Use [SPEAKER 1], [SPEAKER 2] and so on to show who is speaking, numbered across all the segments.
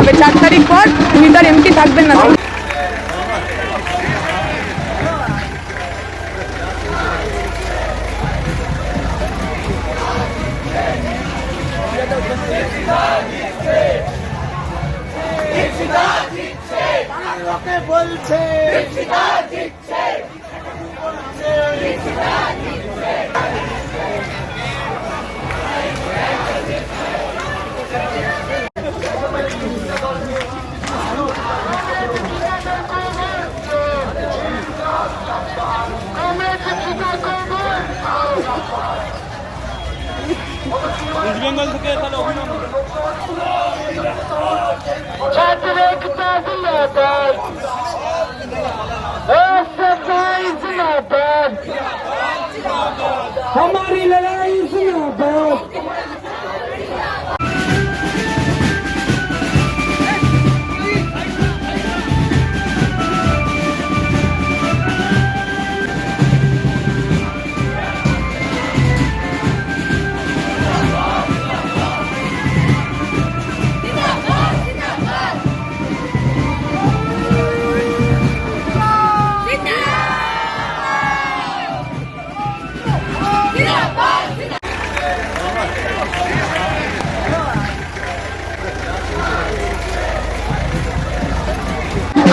[SPEAKER 1] হবে। চার তারিখ পর তুমি তার এমপি থাকবেন না।
[SPEAKER 2] লোকে বলছে हमारी लड़ाई जिंदाबाद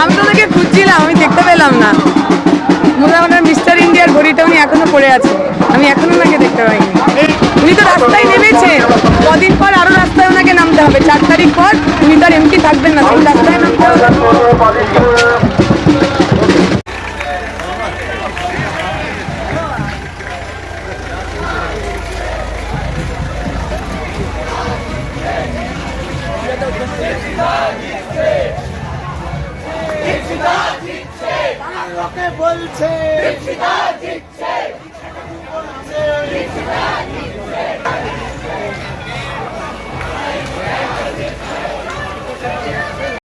[SPEAKER 1] আমি তো ওদেরকে খুঁজছিলাম, আমি দেখতে পেলাম না। মুদামানের মিস্টার ইন্ডিয়ার ঘড়িটা উনি এখনও পড়ে আছে। আমি এখনও ওনাকে দেখতে পাইনি। উনি তো রাস্তায় নেমেছে। কদিন পর আরও রাস্তায় ওনাকে নামতে হবে। চার তারিখ পর উনি তার এমপি থাকবেন না তখন রাস্তায় নামতে হবে।
[SPEAKER 2] লোকে বলছে